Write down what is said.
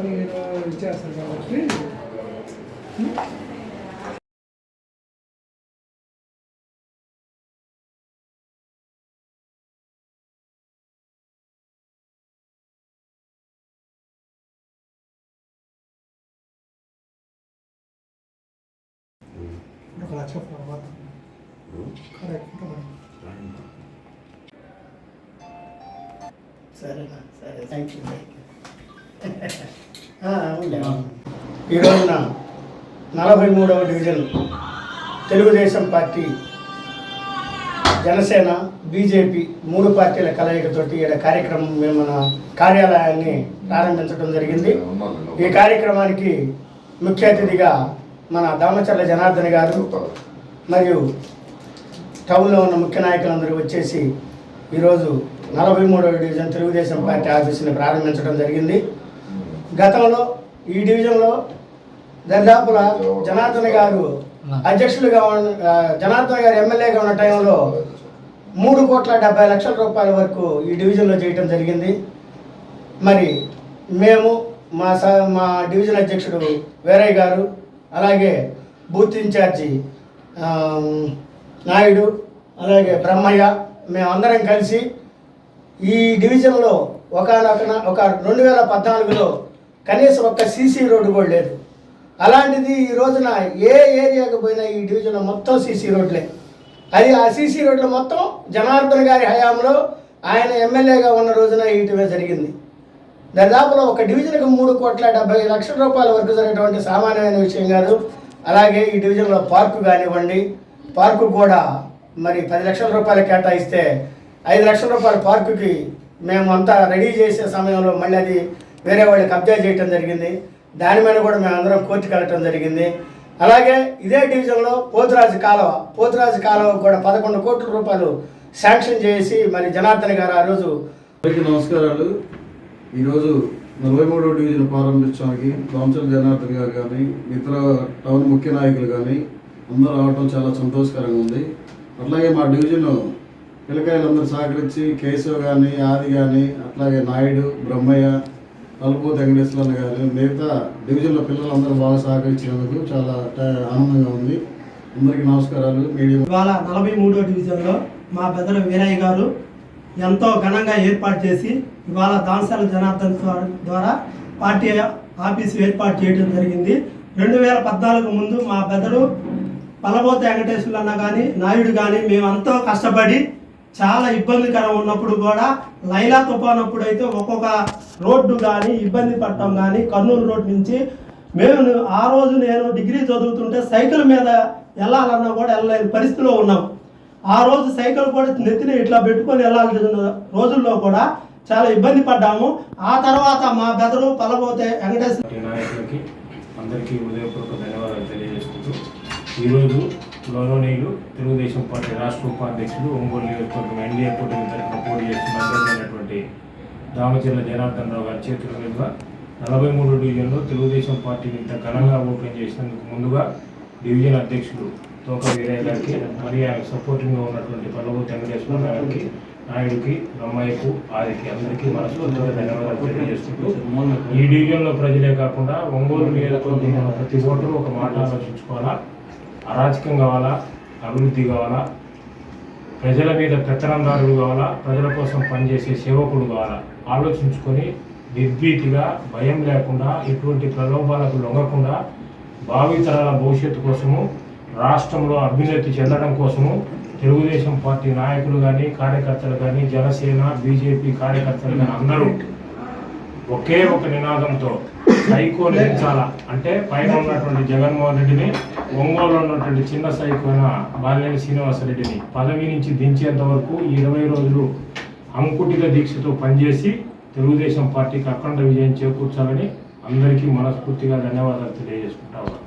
Work చేస్తారు కాబట్టి. ఒక లక్ష తర్వాత కరెక్ట్ సరేనా సరే. థ్యాంక్ యూ ఉండే. ఈ రోజున నలభై మూడవ division Telugu Desam party Janasena BJP మూడు పార్టీల కలయికతోటి ఈడ కార్యక్రమం మేము మన కార్యాలయాన్ని ప్రారంభించడం జరిగింది. ఈ కార్యక్రమానికి ముఖ్య అతిథిగా మన దామచర్ల జనార్దన్ గారు మరియు టౌన్లో ఉన్న ముఖ్య నాయకులందరూ వచ్చేసి ఈరోజు నలభై మూడవ డివిజన్ తెలుగుదేశం పార్టీ ఆఫీసుని ప్రారంభించడం జరిగింది. గతంలో ఈ డివిజన్లో దర్దాపుల జనార్దన్ గారు అధ్యక్షులుగా ఉన్న జనార్దన్ గారు ఎమ్మెల్యేగా ఉన్న టైంలో మూడు కోట్ల డెబ్బై లక్షల రూపాయల వరకు ఈ డివిజన్లో చేయటం జరిగింది. మరి మేము మా స మా డివిజన్ అధ్యక్షుడు వీరయ్య గారు అలాగే బూత్ ఇన్ఛార్జి నాయుడు అలాగే బ్రహ్మయ్య మేమందరం కలిసి ఈ డివిజన్లో ఒక ఒక రెండు వేల పద్నాలుగులో కనీసం ఒక్క సీసీ రోడ్డు కూడా లేదు. అలాంటిది ఈ రోజున ఏ ఏరియాకు పోయినా ఈ డివిజన్లో మొత్తం సీసీ రోడ్లే. అది ఆ సీసీ రోడ్లు మొత్తం జనార్దన్ గారి హయాంలో ఆయన ఎమ్మెల్యేగా ఉన్న రోజున ఇటువే జరిగింది. దాదాపులో ఒక డివిజన్కి మూడు కోట్ల డెబ్బై లక్షల రూపాయల వరకు జరిగేటువంటి సామాన్యమైన విషయం కాదు. అలాగే ఈ డివిజన్లో పార్కు కానివ్వండి పార్కు కూడా మరి పది లక్షల రూపాయలు కేటాయిస్తే ఐదు లక్షల రూపాయల పార్కుకి మేము అంతా రెడీ చేసే సమయంలో మళ్ళీ అది వేరే వాళ్ళు కబ్జా చేయటం జరిగింది. దాని మీద కూడా మేము అందరం కోర్టుకు వెళ్ళటం జరిగింది. అలాగే ఇదే డివిజన్లో పోతురాజు కాలువ పోతురాజు కాలువ కూడా పదకొండు కోట్ల రూపాయలు శాంక్షన్ చేసి మరి జనార్దన్ గారు ఆ రోజు నమస్కారాలు. ఈరోజు నలభై మూడో డివిజన్ ప్రారంభించడానికి రామచంద్ర జనార్దన్ గారు కానీ ఇతర టౌన్ ముఖ్య నాయకులు కానీ అందరూ రావడం చాలా సంతోషకరంగా ఉంది. అట్లాగే మా డివిజన్ పిల్లకాయలందరూ సహకరించి కేశవ్ కానీ ఆది కానీ అట్లాగే నాయుడు బ్రహ్మయ్య తలుపు వెంకటేశ్వరన్న గారు మిగతా డివిజన్లో పిల్లలందరూ బాగా సహకరించినందుకు చాలా ఆనందంగా ఉంది. అందరికీ నమస్కారాలు. మీడియా ఇవాళ నలభై మూడో డివిజన్లో మా పెద్దలు వీరయ్య గారు ఎంతో ఘనంగా ఏర్పాటు చేసి ఇవాళ దాంసాల జనార్దన్ ద్వారా పార్టీ ఆఫీస్ ఏర్పాటు చేయడం జరిగింది. రెండు వేల పద్నాలుగు ముందు మా పెద్దలు పల్లబోత వెంకటేశ్వరులు అన్న కానీ నాయుడు కానీ మేము ఎంతో కష్టపడి చాలా ఇబ్బందికరం ఉన్నప్పుడు కూడా లైలా తుఫాన్ అప్పుడు అయితే ఒక్కొక్క రోడ్డు కానీ ఇబ్బంది పడటం కానీ కర్నూలు రోడ్ నుంచి మేము ఆ రోజు నేను డిగ్రీ చదువుతుంటే సైకిల్ మీద వెళ్ళాలన్నా కూడా వెళ్ళలేని పరిస్థితిలో ఉన్నాం. ఆ రోజు సైకిల్ కూడా నెత్తిన ఇట్లా పెట్టుకొని వెళ్ళాల్సిన రోజుల్లో కూడా చాలా ఇబ్బంది పడ్డాము. ఆ తర్వాత మా బెదరు పలబోతే వెంకటేశ్వర నాయకులకి అందరికీ హృదయపూర్వక ధన్యవాదాలు తెలియజేసుకుంటూ ఈరోజు గౌరవనీయులు తెలుగుదేశం పార్టీ రాష్ట్ర ఉపాధ్యక్షులు ఒంగోలు నియోజకవర్గం ఎన్డీఏ కూటమి తరఫున పోటీ చేస్తున్న అభ్యర్థి దామచర్ల జనార్దన్ రావు గారి చేతుల మీదుగా నలభై మూడు డివిజన్లో తెలుగుదేశం పార్టీని ఇంత ఘనంగా ఓపెన్ చేసినందుకు ముందుగా డివిజన్ అధ్యక్షులు తోక వీరయ్య గారికి మరియు ఆయన సపోర్టింగ్గా ఉన్నటువంటి పల్లవు వెంకటేశ్వర గారికి నాయుడికి బ్రహ్మయ్యకు ఆదికి అందరికీ మనస్ఫూర్తిగా ధన్యవాదాలు తెలియజేసుకుంటూ ఈ డివిజన్లో ప్రజలే కాకుండా ఒంగోలు నియోజకవర్గం ప్రతి ఓటరు ఒక మాట ఆలోచించుకోవాలా? అరాచకం కావాలా? అభివృద్ధి కావాలా? ప్రజల మీద పెత్తనందారుడు కావాలా? ప్రజల కోసం పనిచేసే సేవకుడు కావాలా? ఆలోచించుకొని నిర్భీతిగా భయం లేకుండా ఎటువంటి ప్రలోభాలకు లొంగకుండా భావితరాల భవిష్యత్తు కోసము రాష్ట్రంలో అభ్యున్నతి చెందడం కోసము తెలుగుదేశం పార్టీ నాయకులు కానీ కార్యకర్తలు కానీ జనసేన బీజేపీ కార్యకర్తలు కానీ అందరూ ఒకే ఒక నినాదంతో సైకో నిలిచాల అంటే పైన ఉన్నటువంటి జగన్మోహన్ రెడ్డిని ఒంగోలు ఉన్నటువంటి చిన్న సైకోన అయిన బాలినేని శ్రీనివాసరెడ్డిని పదవి నుంచి దించేంత వరకు ఇరవై రోజులు అంకుటిత దీక్షతో పనిచేసి తెలుగుదేశం పార్టీకి అఖండ విజయం చేకూర్చాలని అందరికీ మనస్ఫూర్తిగా ధన్యవాదాలు తెలియజేసుకుంటా